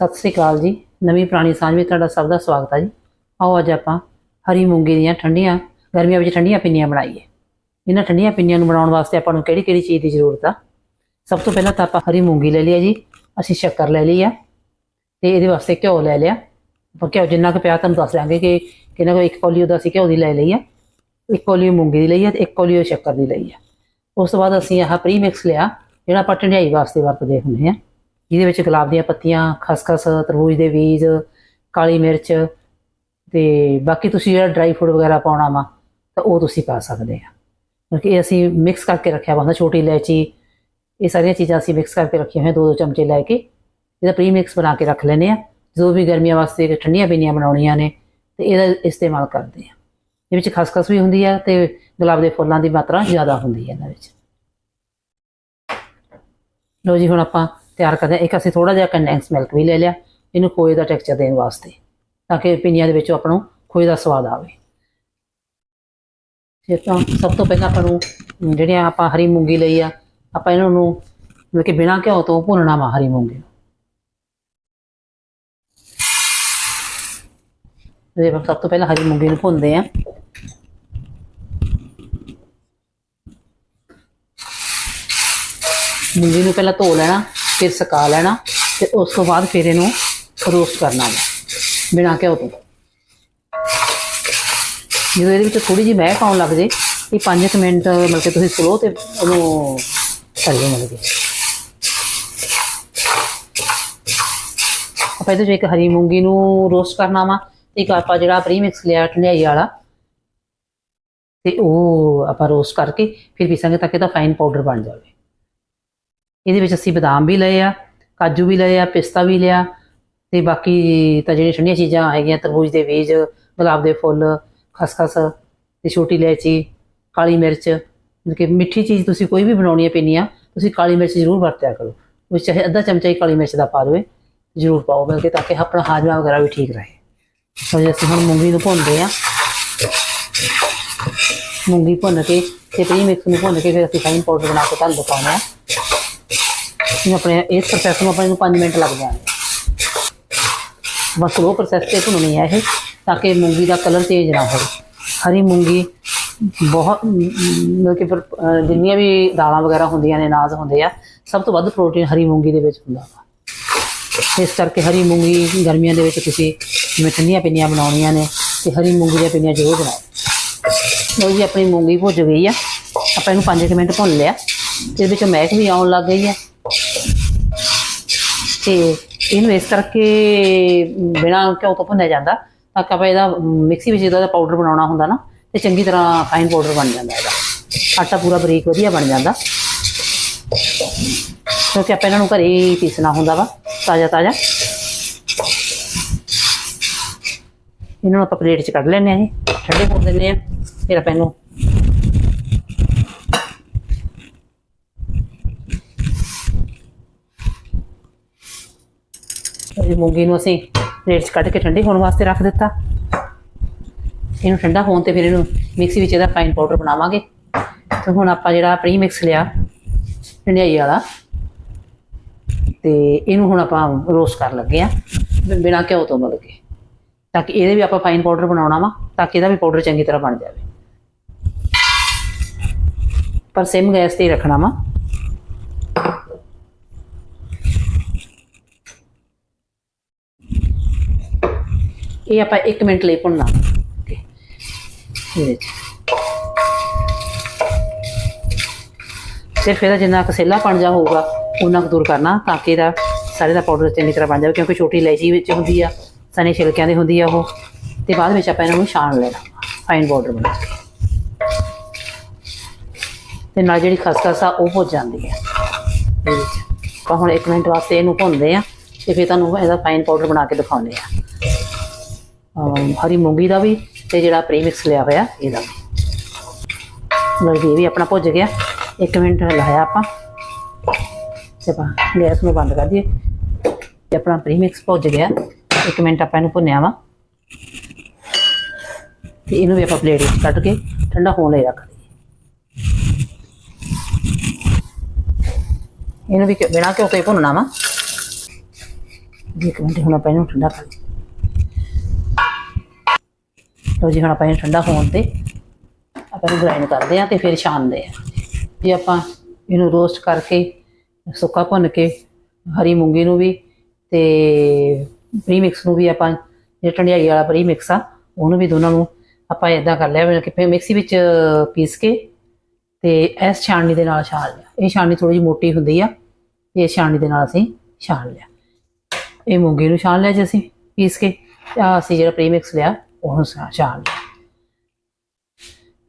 ਸਤਿ ਸ੍ਰੀ ਅਕਾਲ ਜੀ। ਨਵੀਂ ਪੁਰਾਣੀ ਸਾਂਝ ਵਿੱਚ ਤੁਹਾਡਾ ਸਭ ਦਾ ਸਵਾਗਤ ਹੈ ਜੀ। ਆਓ ਅੱਜ ਆਪਾਂ ਹਰੀ ਮੂੰਗੀ ਦੀਆਂ ਠੰਡੀਆਂ, ਗਰਮੀਆਂ ਵਿੱਚ ਠੰਡੀਆਂ ਪਿੰਨੀਆਂ ਬਣਾਈਏ। ਇਹਨਾਂ ਠੰਡੀਆਂ ਪਿੰਨੀਆਂ ਨੂੰ ਬਣਾਉਣ ਵਾਸਤੇ ਆਪਾਂ ਨੂੰ ਕਿਹੜੀ ਕਿਹੜੀ ਚੀਜ਼ ਦੀ ਜ਼ਰੂਰਤ ਆ? ਸਭ ਤੋਂ ਪਹਿਲਾਂ ਤਾਂ ਆਪਾਂ ਹਰੀ ਮੂੰਗੀ ਲੈ ਲਈ ਆ ਜੀ। ਅਸੀਂ ਸ਼ੱਕਰ ਲੈ ਲਈ ਆ ਤੇ ਇਹਦੇ ਵਾਸਤੇ ਘਿਓ ਲੈ ਲਿਆ। ਆਪਾਂ ਘਿਓ ਜਿੰਨਾ ਕੁ ਪਿਆ ਤੁਹਾਨੂੰ ਦੱਸ ਦਿਆਂਗੇ ਕਿ ਕਿੰਨਾ ਕੁ, ਇੱਕ ਕੌਲੀ ਉਹਦਾ ਅਸੀਂ ਘਿਓ ਦੀ ਲੈ ਲਈ ਆ, ਇੱਕ ਕੌਲੀ ਮੂੰਗੀ ਦੀ ਲਈ ਆ ਤੇ ਇੱਕ ਕੌਲੀ ਉਹ ਸ਼ੱਕਰ ਦੀ ਲਈ ਆ। ਉਸ ਤੋਂ ਬਾਅਦ ਅਸੀਂ ਆਹ ਪ੍ਰੀ ਮਿਕਸ ਲਿਆ, ਜਿਹੜਾ ਆਪਾਂ ਠੰਡਿਆਈ ਵਾਸਤੇ ਵਰਤਦੇ ਹੁੰਦੇ ਆ। ਜਿਹਦੇ ਵਿੱਚ ਗੁਲਾਬ ਦੀਆਂ ਪੱਤੀਆਂ, ਖਸਖਸ, ਤਰਬੂਜ ਦੇ ਬੀਜ, ਕਾਲੀ ਮਿਰਚ ਤੇ ਬਾਕੀ ਤੁਸੀਂ ਜਿਹੜਾ ਡਰਾਈ ਫਰੂਟ ਵਗੈਰਾ ਪਾਉਣਾ ਵਾ, ਤਾਂ ਉਹ ਤੁਸੀਂ ਪਾ ਸਕਦੇ ਆ। ਕਿਉਂਕਿ ਇਹ ਅਸੀਂ ਮਿਕਸ ਕਰਕੇ ਰੱਖਿਆ ਵਾ, ਹੁੰਦਾ ਛੋਟੀ ਇਲਾਇਚੀ, ਇਹ ਸਾਰੀਆਂ ਚੀਜ਼ਾਂ ਅਸੀਂ ਮਿਕਸ ਕਰਕੇ ਰੱਖੀਆਂ ਹੋਈਆਂ ਦੋ ਦੋ ਚਮਚੇ ਲੈ ਕੇ, ਇਹਦਾ ਪ੍ਰੀ ਮਿਕਸ ਬਣਾ ਕੇ ਰੱਖ ਲੈਨੇ ਆ। ਜੋ ਵੀ ਗਰਮੀਆਂ ਵਾਸਤੇ ਠੰਡੀਆਂ ਪਿੰਨੀਆਂ ਬਣਾਉਣੀਆਂ ਨੇ, ਤੇ ਇਹਦਾ ਇਸਤੇਮਾਲ ਕਰਦੇ ਆ। ਇਹਦੇ ਵਿੱਚ ਖਸਖਸ ਵੀ ਹੁੰਦੀ ਆ ਤੇ ਗੁਲਾਬ ਦੇ ਫੁੱਲਾਂ ਦੀ ਮਾਤਰਾ ਜ਼ਿਆਦਾ ਹੁੰਦੀ ਹੈ ਇਹਨਾਂ ਵਿੱਚ। ਲੋ ਜੀ, ਹੁਣ ਆਪਾਂ ਤਿਆਰ ਕਰਦੇ ਹਾਂ। ਇੱਕ ਅਸੀਂ ਥੋੜਾ ਜਿਹਾ ਕੰਡੈਂਸ ਮਿਲਕ ਵੀ ਲੈ ਲਿਆ, ਇਹਨੂੰ ਖੋਏ ਦਾ ਟੈਕਸਚਰ ਦੇਣ ਵਾਸਤੇ, ਤਾਂ ਕਿ ਪਿੰਨੀਆਂ ਦੇ ਵਿੱਚ ਆਪਾਂ ਨੂੰ ਖੋਏ ਦਾ ਸਵਾਦ ਆਵੇ। ਫਿਰ ਤਾਂ ਸਭ ਤੋਂ ਪਹਿਲਾਂ ਆਪਾਂ ਨੂੰ ਜਿਹੜੀਆਂ ਆਪਾਂ ਹਰੀ ਮੂੰਗੀ ਲਈ ਆ, ਆਪਾਂ ਇਹਨਾਂ ਨੂੰ ਮਤਲਬ ਕਿ ਬਿਨਾਂ ਘਿਓ ਤੋਂ ਭੁੰਨਣਾ ਵਾ ਹਰੀ ਮੂੰਗੀ ਨੂੰ। ਆਪਾਂ ਸਭ ਤੋਂ ਪਹਿਲਾਂ ਹਰੀ ਮੂੰਗੀ ਨੂੰ ਭੁੰਨਦੇ ਆ ਮੂੰਗੀ ਨੂੰ ਪਹਿਲਾਂ ਧੋ ਲੈਣਾ। ਫਿਰ ਸੁਕਾ ਲੈਣਾ ਤੇ ਉਸ ਤੋਂ ਬਾਅਦ ਫਿਰ ਇਹਨੂੰ ਰੋਸਟ ਕਰਨਾ ਹੈ ਬਿਨਾਂ ਘਿਓ ਤੋਂ। ਜਦੋਂ ਇਹਦੇ ਵਿੱਚ ਥੋੜੀ ਜਿਹੀ ਮਹਿਕ ਆਉਣ ਲੱਗ ਜੇ, ਇਹ 5 ਮਿੰਟ ਮਤਲਬ ਕਿ ਤੁਸੀਂ ਸਲੋ ਤੇ ਉਹਨੂੰ ਕਰਿਓ ਮਤਲਬ ਕਿ। ਆਪਾਂ ਇਹਦੇ ਵਿੱਚ ਇੱਕ ਹਰੀ ਮੂੰਗੀ ਨੂੰ ਰੋਸਟ ਕਰਨਾ ਵਾ, ਤੇ ਇੱਕ ਆਪਾਂ ਜਿਹੜਾ ਪ੍ਰੀਮਿਕਸ ਲਿਆ ਠੰਡਾਈ ਵਾਲਾ, ਤੇ ਉਹ ਆਪਾਂ ਰੋਸਟ ਕਰਕੇ ਫਿਰ ਪੀਸਾਂਗੇ ਤਾਂ ਕਿ ਇਹਦਾ ਫਾਈਨ ਪਾਊਡਰ ਬਣ ਜਾਵੇ। ਇਹਦੇ ਵਿੱਚ ਅਸੀਂ ਬਦਾਮ ਵੀ ਲਏ ਆ, ਕਾਜੂ ਵੀ ਲਏ ਆ, ਪਿਸਤਾ ਵੀ ਲਿਆ ਤੇ ਬਾਕੀ ਤਾਂ ਜਿਹੜੀਆਂ ਠੰਡੀਆਂ ਚੀਜ਼ਾਂ ਹੈਗੀਆਂ, ਤਰਬੂਜ ਦੇ ਬੀਜ, ਗੁਲਾਬ ਦੇ ਫੁੱਲ, ਖਸਖਸ ਤੇ ਛੋਟੀ ਇਲਾਇਚੀ, ਕਾਲੀ ਮਿਰਚ ਕਿ ਮਿੱਠੀ ਚੀਜ਼ ਤੁਸੀਂ ਕੋਈ ਵੀ ਬਣਾਉਣੀ ਹੈ ਪਿੰਨੀਆਂ, ਤੁਸੀਂ ਕਾਲੀ ਮਿਰਚ ਜ਼ਰੂਰ ਵਰਤਿਆ ਕਰੋ। ਉਹ ਚਾਹੇ ਅੱਧਾ ਚਮਚਾ ਹੀ ਕਾਲੀ ਮਿਰਚ ਦਾ ਪਾ ਦੇਵੇ, ਜ਼ਰੂਰ ਪਾਓ, ਬਲਕਿ ਤਾਂ ਕਿ ਆਪਣਾ ਹਾਜ਼ਮਾ ਵਗੈਰਾ ਵੀ ਠੀਕ ਰਹੇ। ਸੋ ਜੇ, ਅਸੀਂ ਹੁਣ ਮੂੰਗੀ ਨੂੰ ਭੁੰਨਦੇ ਆ ਮੂੰਗੀ ਭੁੰਨ ਕੇ ਤੇ ਪ੍ਰੀ ਮਿਕਸ ਨੂੰ ਭੁੰਨ ਕੇ ਫਿਰ ਅਸੀਂ ਫਾਈਨ ਪਾਊਡਰ ਬਣਾ ਕੇ ਤੁਹਾਨੂੰ ਦਿਖਾਉਣਾ ਹੈ। ਇਹ ਆਪਣੇ ਇਸ ਪ੍ਰੋਸੈਸ ਨੂੰ ਆਪਣੇ ਨੂੰ 5 ਮਿੰਟ ਲੱਗ ਜਾਣਗੇ। ਬਸ ਸਲੋ ਪ੍ਰੋਸੈਸ ਤੇ ਭੁੰਨਣੀ ਹੈ ਇਹ ਤਾਂ ਕਿ ਮੂੰਗੀ ਦਾ ਕਲਰ ਤੇਜ ਨਾ ਹੋਵੇ। ਹਰੀ ਮੂੰਗੀ ਬਹੁਤ ਮਤਲਬ ਕਿ ਫਿਰ, ਜਿੰਨੀਆਂ ਵੀ ਦਾਲਾਂ ਵਗੈਰਾ ਹੁੰਦੀਆਂ ਨੇ ਅਨਾਜ ਹੁੰਦੇ ਆ ਸਭ ਤੋਂ ਵੱਧ ਪ੍ਰੋਟੀਨ ਹਰੀ ਮੂੰਗੀ ਦੇ ਵਿੱਚ ਹੁੰਦਾ ਵਾ। ਇਸ ਕਰਕੇ ਹਰੀ ਮੂੰਗੀ ਗਰਮੀਆਂ ਦੇ ਵਿੱਚ ਤੁਸੀਂ ਜਿਵੇਂ ਠੰਡੀਆਂ ਪਿੰਨੀਆਂ ਬਣਾਉਣੀਆਂ ਨੇ ਤੇ ਹਰੀ ਮੂੰਗੀ ਦੀਆਂ ਪਿੰਨੀਆਂ ਜ਼ਰੂਰ ਬਣਾਓ। ਲਓ ਜੀ ਆਪਣੀ ਮੂੰਗੀ ਭੁੱਜ ਗਈ ਆ। ਆਪਾਂ ਇਹਨੂੰ 5 ਮਿੰਟ ਭੁੰਨ ਲਿਆ। ਤੇ ਇਹਦੇ ਵਿੱਚ ਮਹਿਕ ਵੀ ਆਉਣ ਲੱਗ ਗਈ ਆ ਤੇ ਇਹਨੂੰ ਇਸ ਕਰਕੇ ਬਿਨਾਂ ਘਿਓ ਤੋਂ ਭੁੰਨਿਆ ਜਾਂਦਾ, ਤਾਂ ਕਿ ਆਪਾਂ ਇਹਦਾ ਮਿਕਸੀ ਵਿੱਚ ਇਹਦਾ ਪਾਊਡਰ ਬਣਾਉਣਾ ਹੁੰਦਾ ਨਾ, ਤੇ ਚੰਗੀ ਤਰ੍ਹਾਂ ਫਾਈਨ ਪਾਊਡਰ ਬਣ ਜਾਂਦਾ ਇਹਦਾ। ਆਟਾ ਪੂਰਾ ਬਰੀਕ ਵਧੀਆ ਬਣ ਜਾਂਦਾ। ਕਿਉਂਕਿ ਆਪਾਂ ਇਹਨਾਂ ਨੂੰ ਘਰੇ ਹੀ ਪੀਸਣਾ ਹੁੰਦਾ ਵਾ ਤਾਜ਼ਾ ਤਾਜ਼ਾ ਇਹਨਾਂ ਨੂੰ ਆਪਾਂ ਪਲੇਟ 'ਚ ਕੱਢ ਲੈਂਦੇ ਆ ਜੀ, ਠੰਡੇ ਹੋਣ ਦਿੰਦੇ ਆ ਫਿਰ ਆਪਾਂ ਇਹਨੂੰ ਇਹ ਮੂੰਗੀ ਨੂੰ ਅਸੀਂ ਪਲੇਟ 'ਚ ਕੱਢ ਕੇ ਠੰਡੀ ਹੋਣ ਵਾਸਤੇ ਰੱਖ ਦਿੱਤਾ। ਇਹਨੂੰ ਠੰਡਾ ਹੋਣ ਤੇ ਫਿਰ ਇਹਨੂੰ ਮਿਕਸੀ ਵਿੱਚ ਇਹਦਾ ਫਾਈਨ ਪਾਊਡਰ ਬਣਾਵਾਂਗੇ। ਤੇ ਹੁਣ ਆਪਾਂ ਜਿਹੜਾ ਪ੍ਰੀ ਮਿਕਸ ਲਿਆ ਠੰਡਾਈ ਵਾਲਾ, ਤੇ ਇਹਨੂੰ ਹੁਣ ਆਪਾਂ ਰੋਸਟ ਕਰਨ ਲੱਗੇ ਆ ਬਿਨਾਂ ਘਿਓ ਤੋਂ ਮਤਲਬ ਕਿ। ਤਾਂ ਕਿ ਇਹਦੇ ਵੀ ਆਪਾਂ ਫਾਈਨ ਪਾਊਡਰ ਬਣਾਉਣਾ ਵਾ, ਤਾਂ ਕਿ ਇਹਦਾ ਵੀ ਪਾਊਡਰ ਚੰਗੀ ਤਰ੍ਹਾਂ ਬਣ ਜਾਵੇ। ਪਰ ਸਿਮ ਗੈਸ ਤੇ ਹੀ ਰੱਖਣਾ ਵਾ। ਇਹ ਆਪਾਂ 1 ਮਿੰਟ ਲਈ ਭੁੰਨਣਾ। ਓਕੇ ਇਹਦੇ ਚ ਸਿਰਫ ਇਹਦਾ ਜਿੰਨਾ ਕਸੇਲਾ ਸੇਲਾਪਣ ਜਾ ਹੋਊਗਾ ਉਹਨਾਂ ਕੁ ਦੂਰ ਕਰਨਾ ਤਾਂ ਕਿ ਇਹਦਾ ਸਾਰੇ ਦਾ ਪਾਊਡਰ ਚੰਗੀ ਤਰ੍ਹਾਂ ਬਣ ਜਾਵੇ, ਕਿਉਂਕਿ ਛੋਟੀ ਇਲਾਇਚੀ ਵਿੱਚ ਹੁੰਦੀ ਆ, ਸਨੇ ਛਿਲਕਿਆਂ ਦੀ ਹੁੰਦੀ ਆ ਉਹ। ਤੇ ਬਾਅਦ ਵਿੱਚ ਆਪਾਂ ਇਹਨਾਂ ਨੂੰ ਛਾਣ ਲੈਣਾ ਫਾਈਨ ਪਾਊਡਰ ਬਣਾ ਕੇ। ਤੇ ਨਾਲ ਜਿਹੜੀ ਖਸਖਸ ਆ, ਉਹ ਭੁੱਜ ਜਾਂਦੀ ਹੈ ਇਹਦੇ ਵਿੱਚ ਆਪਾਂ ਹੁਣ 1 ਮਿੰਟ ਵਾਸਤੇ ਇਹਨੂੰ ਭੁੰਨਦੇ ਆ, ਤੇ ਫਿਰ ਤੁਹਾਨੂੰ ਇਹਦਾ ਫਾਈਨ ਪਾਊਡਰ ਬਣਾ ਕੇ ਦਿਖਾਉਂਦੇ ਆ। ਅਮ, ਹਰੀ ਮੂੰਗੀ ਦਾ ਵੀ ਤੇ ਜਿਹੜਾ ਪ੍ਰੀਮਿਕਸ ਲਿਆ ਹੋਇਆ ਇਹਦਾ। ਵੀ ਲਓ ਜੀ, ਇਹ ਵੀ ਆਪਣਾ ਭੁੱਜ ਗਿਆ। 1 ਮਿੰਟ ਲਾਇਆ ਆਪਾਂ। ਤੇ ਆਪਾਂ ਗੈਸ ਨੂੰ ਬੰਦ ਕਰ ਦਈਏ। ਤੇ ਆਪਣਾ ਪ੍ਰੀਮਿਕਸ ਭੁੱਜ ਗਿਆ। 1 ਮਿੰਟ ਆਪਾਂ ਇਹਨੂੰ ਭੁੰਨਿਆ ਵਾ। ਤੇ ਇਹਨੂੰ ਵੀ ਆਪਾਂ ਪਲੇਟ ਵਿੱਚ ਕੱਢ ਕੇ ਠੰਡਾ ਹੋਣ ਲਈ ਰੱਖ ਦਈਏ। ਇਹਨੂੰ ਵੀ ਬਿਨਾਂ ਘਿਓ ਤੋਂ ਹੀ ਭੁੰਨਣਾ ਵਾ। ਜੀ ਇੱਕ ਮਿੰਟ ਹੁਣ ਆਪਾਂ ਇਹਨੂੰ ਠੰਡਾ ਕਰ ਲਈਏ ਲਓ ਜੀ, ਹੁਣ ਆਪਾਂ ਇਹਨੂੰ ਠੰਡਾ ਹੋਣ ਤੇ ਆਪਾਂ ਇਹਨੂੰ ਗ੍ਰਾਈਂਡ ਕਰਦੇ ਆ ਤੇ ਫਿਰ ਛਾਣਦੇ ਆ ਜੀ ਆਪਾਂ ਇਹਨੂੰ ਰੋਸਟ ਕਰਕੇ ਸੁੱਕਾ ਭੁੰਨ ਕੇ ਹਰੀ ਮੂੰਗੀ ਨੂੰ ਵੀ ਤੇ ਪ੍ਰੀਮਿਕਸ ਨੂੰ ਵੀ ਆਪਾਂ, ਜਿਹੜਾ ਠੰਡਿਆਈ ਵਾਲਾ ਪ੍ਰੀਮਿਕਸ ਆ, ਉਹਨੂੰ ਵੀ ਦੋਨਾਂ ਨੂੰ ਆਪਾਂ ਇਦਾਂ ਕਰ ਲਿਆ ਵੀ ਕਿ ਫਿਰ ਮਿਕਸੀ ਵਿੱਚ ਪੀਸ ਕੇ ਤੇ ਇਸ ਛਾਣਨੀ ਦੇ ਨਾਲ ਛਾਣ ਲਿਆ। ਇਹ ਛਾਣਨੀ ਥੋੜੀ ਜਿਹੀ ਮੋਟੀ ਹੁੰਦੀ ਆ ਤੇ ਇਹ ਛਾਣਨੀ ਦੇ ਨਾਲ ਅਸੀਂ ਛਾਣ ਲਿਆ। ਇਹ ਮੂੰਗੀ ਨੂੰ ਛਾਣ ਲਿਆ ਜੇ ਅਸੀਂ ਪੀਸ ਕੇ, ਤੇ ਆਹ ਅਸੀਂ ਜਿਹੜਾ ਪ੍ਰੀਮਿਕਸ ਲਿਆ ਉਹਨੂੰ ਛਾ- ਛਾਣ ਲਿਆ।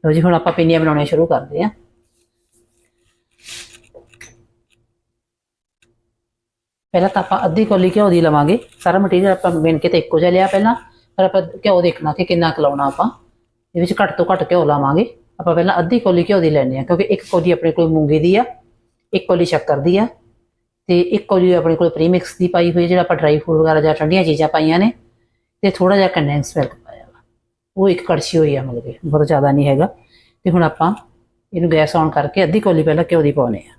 ਲਓ ਜੀ, ਹੁਣ ਆਪਾਂ ਪਿੰਨੀਆਂ ਬਣਾਉਣੀਆਂ ਸ਼ੁਰੂ ਕਰਦੇ ਹਾਂ। ਪਹਿਲਾਂ ਤਾਂ ਆਪਾਂ ਅੱਧੀ ਕੌਲੀ ਘਿਓ ਦੀ ਲਵਾਂਗੇ। ਸਾਰਾ ਮਟੀਰੀਅਲ ਆਪਾਂ ਮਿਣ ਕੇ ਤਾਂ ਇੱਕੋ ਜਿਹਾ ਲਿਆ ਪਹਿਲਾਂ। ਪਰ ਆਪਾਂ ਘਿਓ ਦੇਖਣਾ ਕਿ ਕਿੰਨਾ ਕੁ ਲਾਉਣਾ ਆਪਾਂ। ਇਹਦੇ ਵਿੱਚ ਘੱਟ ਤੋਂ ਘੱਟ ਘਿਓ ਲਾਵਾਂਗੇ। ਆਪਾਂ ਪਹਿਲਾਂ ਅੱਧੀ ਕੌਲੀ ਘਿਓ ਦੀ ਲੈਣੀ ਆ ਕਿਉਂਕਿ ਇੱਕ ਕੌਲੀ ਆਪਣੇ ਕੋਲ ਮੂੰਗੀ ਦੀ ਆ, ਇੱਕ ਕੌਲੀ ਸ਼ੱਕਰ ਦੀ ਆ, ਤੇ ਇੱਕ ਕੌਲੀ ਆਪਣੇ ਕੋਲ ਪ੍ਰੀਮਿਕਸ ਦੀ ਪਾਈ ਹੋਈ ਹੈ ਜਿਹੜਾ ਆਪਾਂ ਡਰਾਈ ਫਰੂਟ ਵਗੈਰਾ ਜਾਂ ਠੰਡੀਆਂ ਚੀਜ਼ਾਂ ਪਾਈਆਂ ਨੇ, ਤੇ ਥੋੜਾ ਜਿਹਾ ਕੰਡੈਂਸ ਮਿਲਕ ਪਾਇਆ। ਉਹ ਇੱਕ ਕੜਛੀ ਹੋਈ ਆ ਮਤਲਬ ਕਿ, ਬਹੁਤ ਜ਼ਿਆਦਾ ਨਹੀਂ ਹੈਗਾ। ਤੇ ਹੁਣ ਆਪਾਂ ਇਹਨੂੰ ਗੈਸ ਔਨ ਕਰਕੇ ਅੱਧੀ ਕੌਲੀ ਪਹਿਲਾਂ ਘਿਓ ਦੀ ਪਾਉਣੇ ਆ।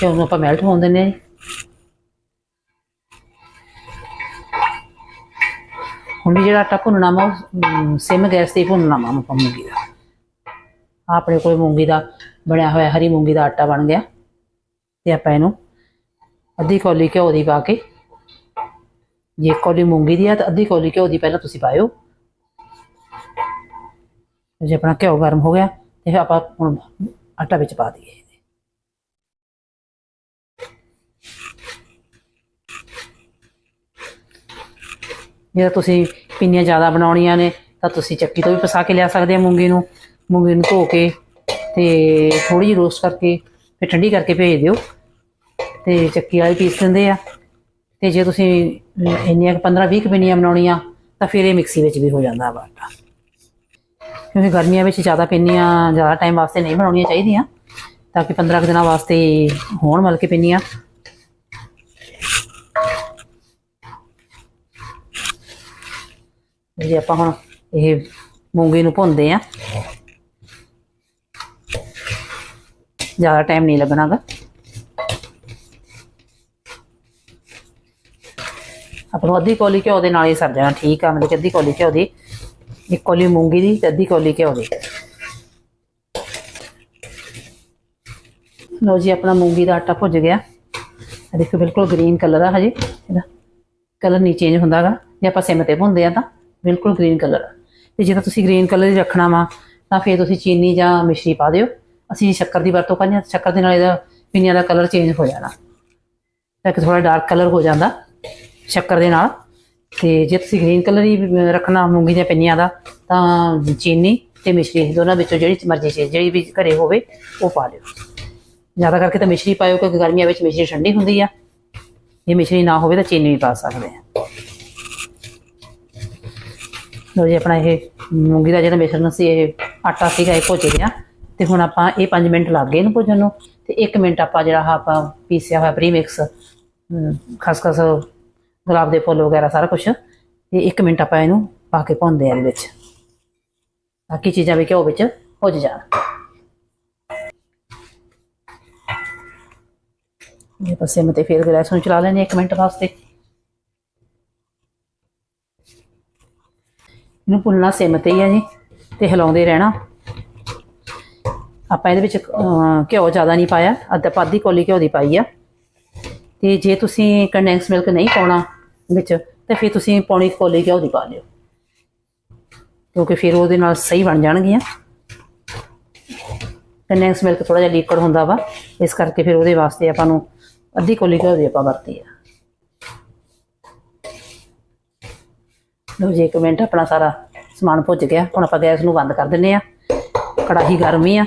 ਘਿਓ ਨੂੰ ਆਪਾਂ ਮੈਲਟ ਹੋਣ ਦਿੰਦੇ ਹਾਂ ਜੀ। ਹੁਣ ਵੀ ਜਿਹੜਾ ਆਟਾ ਭੁੰਨਣਾ ਵਾ, ਉਹ ਸਿਮ ਗੈਸ ਤੇ ਹੀ ਭੁੰਨਣਾ ਵਾ ਆਪਾਂ ਮੂੰਗੀ ਦਾ। ਆਪਣੇ ਕੋਲ ਮੂੰਗੀ ਦਾ ਬਣਿਆ ਹੋਇਆ ਹਰੀ ਮੂੰਗੀ ਦਾ ਆਟਾ ਬਣ ਗਿਆ। ਤੇ ਆਪਾਂ ਇਹਨੂੰ ਅੱਧੀ ਕੌਲੀ ਘਿਓ ਦੀ ਪਾ ਕੇ ਜੇ ਕੌਲੀ ਮੂੰਗੀ ਦੀ ਆ ਤਾਂ ਅੱਧੀ ਕੌਲੀ ਘਿਓ ਦੀ ਪਹਿਲਾਂ ਤੁਸੀਂ ਪਾਇਓ। ਜੇ ਆਪਣਾ ਘਿਓ ਗਰਮ ਹੋ ਗਿਆ ਤੇ ਫਿਰ ਆਪਾਂ ਹੁਣ ਆਟਾ ਵਿੱਚ ਪਾ ਦਈਏ ਜੇ ਤੁਸੀਂ ਪਿੰਨੀਆਂ ਜ਼ਿਆਦਾ ਬਣਾਉਣੀਆਂ ਨੇ ਤਾਂ ਤੁਸੀਂ ਚੱਕੀ ਤੋਂ ਵੀ ਪਸਾ ਕੇ ਲਿਆ ਸਕਦੇ ਆ ਮੂੰਗੀ ਨੂੰ। ਮੂੰਗੀ ਨੂੰ ਧੋ ਕੇ ਤੇ ਥੋੜੀ ਜਿਹੀ ਰੋਸਟ ਕਰਕੇ ਫਿਰ ਠੰਡੀ ਕਰਕੇ ਭੇਜ ਦਿਓ। ਤੇ ਚੱਕੀ ਵਾਲੇ ਪੀਸ ਦਿੰਦੇ ਆ। ਤੇ ਜੇ ਤੁਸੀਂ ਇੰਨੀਆਂ 15 20 ਪਿੰਨੀਆਂ ਬਣਾਉਣੀਆਂ, ਤਾਂ ਫਿਰ ਇਹ ਮਿਕਸੀ ਵਿੱਚ ਵੀ ਹੋ ਜਾਂਦਾ ਵਾ ਆਟਾ। ਕਿਉਂਕਿ ਗਰਮੀਆਂ ਵਿੱਚ ਜ਼ਿਆਦਾ ਪਿੰਨੀਆਂ ਜ਼ਿਆਦਾ ਟਾਈਮ ਵਾਸਤੇ ਨਹੀਂ ਬਣਾਉਣੀਆਂ ਚਾਹੀਦੀਆਂ, ਤਾਂ ਕਿ 15 ਕੁ ਦਿਨਾਂ ਵਾਸਤੇ ਹੋਣ ਮਲ ਕੇ ਪਿੰਨੀਆਂ। ਜੇ, ਆਪਾਂ ਹੁਣ ਇਹ ਮੂੰਗੀ ਨੂੰ ਭੁੰਨਦੇ ਆ ਜ਼ਿਆਦਾ ਟਾਈਮ ਨਹੀਂ ਲੱਗਣਾਗਾ। ਆਪਾਂ ਅੱਧੀ ਕੌਲੀ ਘਿਓ ਦੇ ਨਾਲ ਹੀ ਸਰ ਜਾਣਾ, ਠੀਕ ਆ, ਮਤਲਬ ਕਿ ਅੱਧੀ ਕੌਲੀ ਘਿਓ ਦੀ, ਇੱਕ ਕੌਲੀ ਮੂੰਗੀ ਦੀ ਤੇ ਅੱਧੀ ਕੌਲੀ ਘਿਓ ਦੀ। ਲਓ ਜੀ, ਆਪਣਾ ਮੂੰਗੀ ਦਾ ਆਟਾ ਭੁੱਜ ਗਿਆ। ਦੇਖੋ, ਬਿਲਕੁਲ ਗ੍ਰੀਨ ਕਲਰ ਆ ਹਜੇ। ਇਹਦਾ ਕਲਰ ਨਹੀਂ ਚੇਂਜ ਹੁੰਦਾਗਾ ਜੇ ਆਪਾਂ ਸਿਮ ਤੇ ਭੁੰਦੇ ਆ ਤਾਂ ਬਿਲਕੁਲ ਗ੍ਰੀਨ ਕਲਰ ਤੇ ਜੇ ਤਾਂ ਤੁਸੀਂ ਗ੍ਰੀਨ ਕਲਰ ਹੀ ਰੱਖਣਾ ਵਾ, ਤਾਂ ਫਿਰ ਤੁਸੀਂ ਚੀਨੀ ਜਾਂ ਮਿਸ਼ਰੀ ਪਾ ਦਿਓ। ਅਸੀਂ ਸ਼ੱਕਰ ਦੀ ਵਰਤੋਂ ਕਰਦੇ ਹਾਂ ਸ਼ੱਕਰ ਦੇ ਨਾਲ ਇਹਦਾ ਪਿੰਨੀਆਂ ਦਾ ਕਲਰ ਚੇਂਜ ਹੋ ਜਾਣਾ। ਤਾਂ ਕਿ ਥੋੜਾ ਡਾਰਕ ਕਲਰ ਹੋ ਜਾਂਦਾ। ਸ਼ੱਕਰ ਦੇ ਨਾਲ। ਤੇ ਜੇ ਤੁਸੀਂ ਗ੍ਰੀਨ ਕਲਰ ਹੀ ਰੱਖਣਾ ਮੂੰਗੀ ਦੀਆਂ ਪਿੰਨੀਆਂ ਦਾ, ਤਾਂ ਚੀਨੀ ਤੇ ਮਿਸ਼ਰੀ, ਦੋਨਾਂ ਵਿੱਚੋਂ ਜਿਹੜੀ ਮਰਜ਼ੀ ਚੀਜ਼, ਜਿਹੜੀ ਵੀ ਘਰੇ ਹੋਵੇ, ਉਹ ਪਾ ਲਿਓ। ਜ਼ਿਆਦਾ ਕਰਕੇ ਤਾਂ ਮਿਸ਼ਰੀ ਪਾਇਓ, ਕਿਉਂਕਿ ਗਰਮੀਆਂ ਵਿੱਚ ਮਿਸ਼ਰੀ ਠੰਡੀ ਹੁੰਦੀ ਆ। ਜੇ ਮਿਸ਼ਰੀ ਨਾ ਹੋਵੇ ਤਾਂ ਚੀਨੀ ਵੀ ਪਾ ਸਕਦੇ ਆ। ਲੋ ਜੀ, ਆਪਣਾ ਇਹ ਮੂੰਗੀ ਦਾ ਜਿਹੜਾ ਮਿਸ਼ਰਣ ਸੀ, ਇਹ ਆਟਾ ਸੀਗਾ, ਇਹ ਭੁੱਜ ਗਿਆ। ਤੇ ਹੁਣ ਆਪਾਂ ਇਹ 5 ਮਿੰਟ ਲੱਗ ਗਏ ਇਹਨੂੰ ਭੁੱਜਣ ਨੂੰ। ਤੇ 1 ਮਿੰਟ ਆਪਾਂ ਜਿਹੜਾ ਆਪਾਂ ਪੀਸਿਆ ਹੋਇਆ ਪ੍ਰੀਮਿਕਸ ਖਸਖਸ ਗੁਲਾਬ ਦੇ ਫੁੱਲ ਵਗੈਰਾ ਸਾਰਾ ਕੁਝ ਤੇ 1 ਮਿੰਟ ਆਪਾਂ ਇਹਨੂੰ ਪਾ ਕੇ ਪਾਉਂਦੇ ਆ ਇਹਦੇ ਵਿੱਚ। ਬਾਕੀ ਚੀਜ਼ਾਂ ਵੀ ਘਿਓ ਵਿੱਚ ਭੁੱਜ ਜਾਣ। ਇਹ ਪਾਸੇ ਮਤੇ ਫੇਰ ਗੈਸ ਨੂੰ ਚਲਾ ਲੈਣੇ 1 ਮਿੰਟ ਵਾਸਤੇ। ਇਹਨੂੰ ਭੁੰਨਣਾ ਸਿਮ ਤੇ ਹੀ ਆ ਜੀ, ਤੇ ਹਿਲਾਉਂਦੇ ਰਹਿਣਾ। ਆਪਾਂ ਇਹਦੇ ਵਿੱਚ ਘਿਓ ਜ਼ਿਆਦਾ ਨਹੀਂ ਪਾਇਆ, ਅੱਧਾ ਪਾਦੀ ਕੋਲੀ ਘਿਓ ਦੀ ਪਾਈ ਆ। ਤੇ ਜੇ ਤੁਸੀਂ ਕੰਡੈਂਸ ਮਿਲਕ ਨਹੀਂ ਪਾਉਣਾ ਵਿੱਚ, ਤੇ ਫਿਰ ਤੁਸੀਂ ਪੌਣੀ ਕੋਲੀ ਘਿਓ ਦੀ ਪਾ ਲਿਓ। ਕਿਉਂਕਿ ਫਿਰ ਉਹਦੇ ਨਾਲ ਸਹੀ ਬਣ ਜਾਣਗੀਆਂ। ਕੰਡੈਂਸ ਮਿਲਕ ਥੋੜਾ ਜਿਹਾ ਲਿਕਵਿਡ ਹੁੰਦਾ ਵਾ, ਇਸ ਕਰਕੇ ਫਿਰ ਉਹਦੇ ਵਾਸਤੇ ਆਪਾਂ ਨੂੰ ਅੱਧੀ ਕੋਲੀ ਘਿਓ ਦੀ ਆਪਾਂ ਵਰਤੀ ਆ। ਲਓ ਜੀ, ਇੱਕ ਮਿੰਟ, ਆਪਣਾ ਸਾਰਾ ਸਮਾਨ ਭੁੱਜ ਗਿਆ। ਹੁਣ ਆਪਾਂ ਗੈਸ ਨੂੰ ਬੰਦ ਕਰ ਦਿੰਨੇ ਆ। ਕੜਾਹੀ ਗਰਮ ਹੀ ਆ।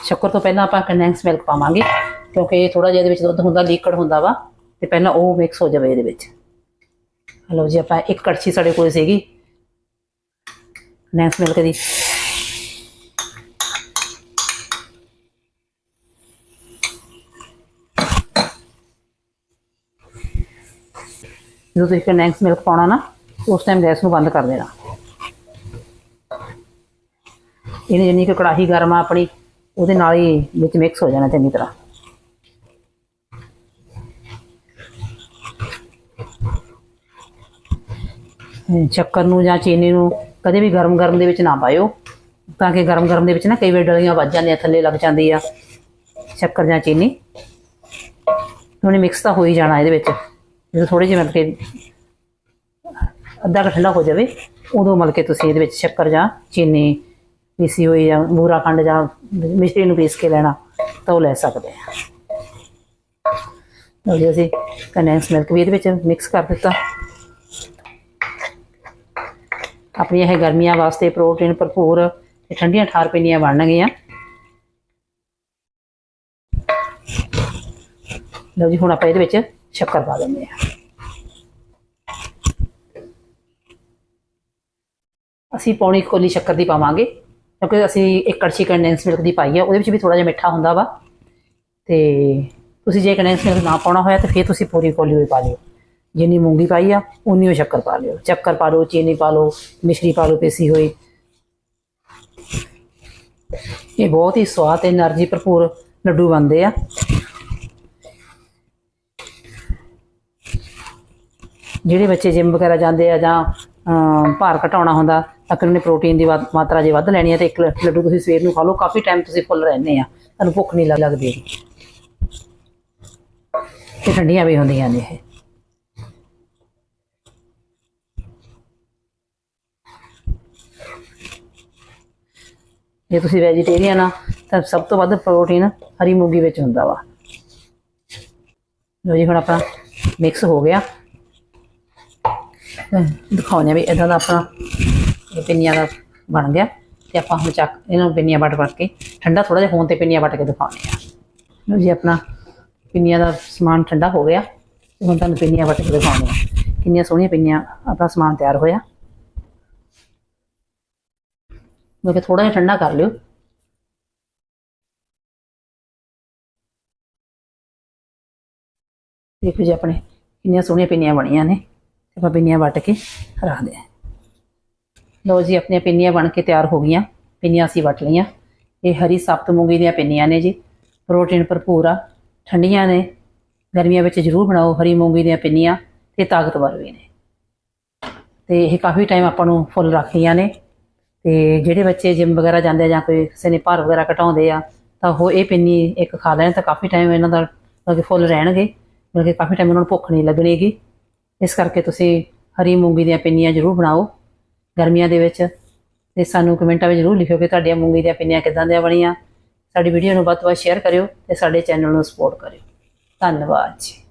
ਸ਼ੱਕਰ ਤੋਂ ਪਹਿਲਾਂ ਆਪਾਂ ਕੰਡੈਂਸ ਮਿਲਕ ਪਾਵਾਂਗੇ। ਕਿਉਂਕਿ ਇਹ ਥੋੜਾ ਜਿਹਾ ਇਹਦੇ ਵਿੱਚ ਦੁੱਧ ਹੁੰਦਾ ਲਿਕਵਿਡ ਹੁੰਦਾ ਵਾ, ਤੇ ਪਹਿਲਾਂ ਉਹ ਮਿਕਸ ਹੋ ਜਾਵੇ ਇਹਦੇ ਵਿੱਚ। ਲਓ ਜੀ, ਆਪਾਂ ਇੱਕ ਕੜਛੀ ਸਾਡੇ ਕੋਲ ਸੀਗੀ। ਨੈਂਸ ਮਿਲਕ ਦੀ। ਜਦੋਂ ਤੁਸੀਂ ਨੈਂਸ ਮਿਲਕ ਪਾਉਣਾ ਨਾ, ਉਸ ਟਾਈਮ ਗੈਸ ਨੂੰ ਬੰਦ ਕਰ ਦੇਣਾ। ਇਹਨੇ ਜਿੰਨੀ ਕਿ ਕੜਾਹੀ ਗਰਮ ਆ ਆਪਣੀ, ਉਹਦੇ ਨਾਲ ਹੀ ਵਿੱਚ ਮਿਕਸ ਹੋ ਜਾਣਾ ਚੰਗੀ ਤਰ੍ਹਾਂ। ਸ਼ੱਕਰ ਨੂੰ ਜਾਂ ਚੀਨੀ ਨੂੰ ਕਦੇ ਵੀ ਗਰਮ ਗਰਮ ਦੇ ਵਿੱਚ ਨਾ ਪਾਇਓ। ਤਾਂ ਕਿ ਗਰਮ ਗਰਮ ਦੇ ਵਿੱਚ ਨਾ ਕਈ ਵਾਰ ਡਲੀਆਂ ਵੱਜ ਜਾਂਦੀਆਂ, ਥੱਲੇ ਲੱਗ ਜਾਂਦੀ ਆ। ਸ਼ੱਕਰ ਜਾਂ ਚੀਨੀ। ਉਹਨੇ ਮਿਕਸ ਤਾਂ ਹੋ ਹੀ ਜਾਣਾ ਇਹਦੇ ਵਿੱਚ। ਜਦੋਂ ਥੋੜੇ ਜਿਹੇ ਮਤਲਬ ਕਿ ਅੱਧਾ ਕੁ ਠੰਡਾ ਹੋ ਜਾਵੇ, ਉਦੋਂ ਮਤਲਬ ਕਿ ਤੁਸੀਂ ਇਹਦੇ ਵਿੱਚ ਸ਼ੱਕਰ ਜਾਂ ਚੀਨੀ ਪੀਸੀ ਹੋਈ ਜਾਂ ਬੂਰਾ ਖੰਡ ਜਾਂ ਮਿਸ਼ਰੀ ਨੂੰ ਪੀਸ ਕੇ ਲੈਣਾ, ਤਾਂ ਉਹ ਲੈ ਸਕਦੇ ਆ। ਲਓ ਜੀ, ਅਸੀਂ ਕੰਡੈਂਸ ਮਿਲਕ ਵੀ ਇਹਦੇ ਵਿੱਚ ਮਿਕਸ ਕਰ ਦਿੱਤਾ। ਆਪਣੀਆਂ ਇਹ ਗਰਮੀਆਂ ਵਾਸਤੇ ਪ੍ਰੋਟੀਨ ਭਰਪੂਰ ਤੇ ਠੰਡੀਆਂ ਠਾਰ ਪਿੰਨੀਆਂ ਬਣਨਗੀਆਂ। ਲਓ ਜੀ, ਹੁਣ ਆਪਾਂ ਇਹਦੇ ਵਿੱਚ ਸ਼ੱਕਰ ਪਾ ਦਿੰਦੇ ਆ ਅਸੀਂ ਪੌਣੀ ਕੋਲੀ ਸ਼ੱਕਰ ਦੀ ਪਾਵਾਂਗੇ, ਕਿਉਂਕਿ ਅਸੀਂ ਇੱਕ ਕੜਛੀ ਕੰਡੈਂਸ ਮਿਲਕ ਦੀ ਪਾਈ ਆ, ਉਹਦੇ ਵਿੱਚ ਵੀ ਥੋੜਾ ਜਿਹਾ ਮਿੱਠਾ ਹੁੰਦਾ ਵਾ। ਤੇ ਤੁਸੀਂ ਜੇ ਕੰਡੈਂਸ ਮਿਲਕ ਨਾ ਪਾਉਣਾ ਹੋਇਆ, ਤਾਂ ਫਿਰ ਤੁਸੀਂ ਪੂਰੀ ਕੋਲੀ ਹੋਈ ਪਾ ਲਿਓ ਜਿੰਨੀ ਮੂੰਗੀ ਪਾਈ ਆ, ਉਨੀ ਉਹ ਸ਼ੱਕਰ ਪਾ ਲਿਓ। ਸ਼ੱਕਰ ਪਾ ਲਓ, ਚੀਨੀ ਪਾ ਲਓ, ਮਿਸ਼ਰੀ ਪਾ ਲਓ ਪੀਸੀ ਹੋਈ। ਇਹ ਬਹੁਤ ਹੀ ਸਵਾਦ ਤੇ એનર્ਜੀ ਭਰਪੂਰ ਲੱਡੂ ਬਣਦੇ ਆ। ਜਿਹੜੇ ਬੱਚੇ ਜਿੰਮ ਵਗੈਰਾ ਜਾਂਦੇ ਆ ਜਾਂ ਭਾਰ ਘਟਾਉਣਾ ਹੁੰਦਾ, ਤਾਂ ਕਿ ਉਹਨੇ ਪ੍ਰੋਟੀਨ ਦੀ ਮਾਤਰਾ ਜੇ ਵੱਧ ਲੈਣੀ ਹੈ ਤਾਂ ਇੱਕ ਲੱਡੂ ਤੁਸੀਂ ਸਵੇਰ ਨੂੰ ਖਾ ਲਓ, ਕਾਫੀ ਟਾਈਮ ਤੁਸੀਂ ਫੁੱਲ ਰਹਿੰਦੇ ਆ। ਤੁਹਾਨੂੰ ਭੁੱਖ ਨਹੀਂ ਲੱਗਦੀ। ਤੇ ਠੰਡੀਆਂ ਵੀ ਹੁੰਦੀਆਂ ਨੇ ਇਹ। ਜੇ ਤੁਸੀਂ ਵੈਜੀਟੇਰੀਅਨ ਆ, ਤਾਂ ਸਭ ਤੋਂ ਵੱਧ ਪ੍ਰੋਟੀਨ ਹਰੀ ਮੂੰਗੀ ਵਿੱਚ ਹੁੰਦਾ ਵਾ। ਲੋ ਜੀ, ਹੁਣ ਆਪਣਾ ਮਿਕਸ ਹੋ ਗਿਆ। ਦਿਖਾਉਂਦੇ ਹਾਂ ਵੀ ਇਦਾਂ ਦਾ ਆਪਣਾ ਪਿੰਨੀਆਂ ਦਾ ਬਣ ਗਿਆ। ਤੇ ਆਪਾਂ ਹੁਣ ਚੱਕ, ਇਹਨਾਂ ਨੂੰ ਪਿੰਨੀਆਂ ਵੱਟ ਵੱਟ ਕੇ, ਠੰਡਾ ਥੋੜਾ ਜਿਹਾ ਹੋਣ ਤੇ ਪਿੰਨੀਆਂ ਵੱਟ ਕੇ ਦਿਖਾਉਂਦੇ ਆ ਲਓ ਜੀ, ਆਪਣਾ ਪਿੰਨੀਆਂ ਦਾ ਸਮਾਨ ਠੰਡਾ ਹੋ ਗਿਆ। ਤੇ ਹੁਣ ਤੁਹਾਨੂੰ ਪਿੰਨੀਆਂ ਵੱਟ ਕੇ ਦਿਖਾਉਂਦੇ ਆ ਕਿੰਨੀਆਂ ਸੋਹਣੀਆਂ ਪਿੰਨੀਆਂ ਆਪਣਾ ਸਮਾਨ ਤਿਆਰ ਹੋਇਆ। ਮੈਂ ਕਿ ਥੋੜਾ ਜਿਹਾ ਠੰਡਾ ਕਰ ਲਿਓ। ਦੇਖੋ ਜੀ ਆਪਣੇ ਕਿੰਨੀਆਂ ਸੋਹਣੀਆਂ ਪਿੰਨੀਆਂ ਬਣੀਆਂ ਨੇ, ਤੇ ਆਪਾਂ ਪਿੰਨੀਆਂ ਵੱਟ ਕੇ ਰੱਖਦੇ ਹਾਂ ਲਓ ਜੀ, ਆਪਣੀਆਂ ਪਿੰਨੀਆਂ ਬਣ ਕੇ ਤਿਆਰ ਹੋ ਗਈਆਂ। ਪਿੰਨੀਆਂ ਅਸੀਂ ਵੱਟ ਲਈਆਂ। ਇਹ ਹਰੀ ਸਬਤ ਮੂੰਗੀ ਦੀਆਂ ਪਿੰਨੀਆਂ ਨੇ ਜੀ। ਪ੍ਰੋਟੀਨ ਭਰਪੂਰ ਆ, ਠੰਡੀਆਂ ਨੇ। ਗਰਮੀਆਂ ਵਿੱਚ ਜ਼ਰੂਰ ਬਣਾਓ ਹਰੀ ਮੂੰਗੀ ਦੀਆਂ ਪਿੰਨੀਆਂ, ਤੇ ਤਾਕਤਵਰ ਵੀ ਨੇ। ਤੇ ਇਹ ਕਾਫੀ ਟਾਈਮ ਆਪਾਂ ਨੂੰ ਫੁੱਲ ਰੱਖੀਆਂ ਨੇ। ਤੇ ਜਿਹੜੇ ਬੱਚੇ ਜਿਮ ਵਗੈਰਾ ਜਾਂਦੇ ਆ ਜਾਂ ਕੋਈ ਕਿਸੇ ਨੇ ਭਾਰ ਵਗੈਰਾ ਘਟਾਉਂਦੇ ਆ, ਤਾਂ ਉਹ ਇਹ ਪਿੰਨੀ ਇੱਕ ਖਾ ਲੈਣ ਤਾਂ ਕਾਫੀ ਟਾਈਮ ਇਹਨਾਂ ਦਾ ਮਤਲਬ ਕਿ ਫੁੱਲ ਰਹਿਣਗੇ, ਮਤਲਬ ਕਿ ਕਾਫੀ ਟਾਈਮ ਉਹਨਾਂ ਨੂੰ ਭੁੱਖ ਨਹੀਂ ਲੱਗਣੀਗੀ। ਇਸ ਕਰਕੇ ਤੁਸੀਂ ਹਰੀ ਮੂੰਗੀ ਦੀਆਂ ਪਿੰਨੀਆਂ ਜ਼ਰੂਰ ਬਣਾਓ ਗਰਮੀਆਂ ਦੇ ਵਿੱਚ। ਤੇ ਸਾਨੂੰ ਕਮੈਂਟਾਂ ਵਿੱਚ ਜ਼ਰੂਰ ਲਿਖਿਓ ਕਿ ਤੁਹਾਡੀਆਂ ਮੂੰਗੀ ਦੀਆਂ ਪਿੰਨੀਆਂ ਕਿੱਦਾਂ ਦੀਆਂ ਬਣੀਆਂ। ਸਾਡੀ ਵੀਡੀਓ ਨੂੰ ਵੱਧ ਤੋਂ ਵੱਧ ਸ਼ੇਅਰ ਕਰਿਓ ਤੇ ਸਾਡੇ ਚੈਨਲ ਨੂੰ ਸਪੋਰਟ ਕਰਿਓ। ਧੰਨਵਾਦ ਜੀ।